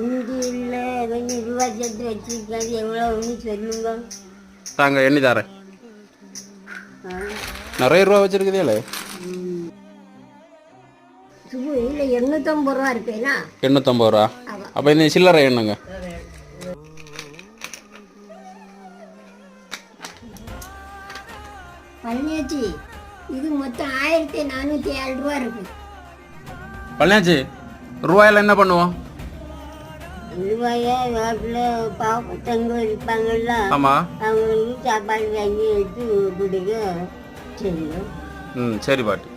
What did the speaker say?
இந்தியில் கொஞ்சம் ரூபா சேர்த்து வச்சிருக்காது எவ்வளோ ஒன்று சொல்லுங்க தாங்க எண்ணி தரேன் ஆ. நிறைய ரூபா வச்சிருக்குதேல ம். சுபு இல்லை எண்ணூற்றம்பது ரூபா இருப்பேனா எண்ணூற்றம்பது ரூபா அப்போ இந்த சில்லறை எண்ணுங்க பழனியாச்சி இது மொத்தம் ஆயிரத்தி நானூற்றி ஏழு ரூபா இருக்கு பழனியாச்சி ரூபாயில் என்ன பண்ணுவோம் ரூபாயை ரோட்டில் பாவத்தங்க இருப்பாங்கல்ல ஆமாம் அவங்களுக்கு சாப்பாடு வாங்கி எடுத்து கொடுக்க செய்யும். ம் சரி பாட்டி.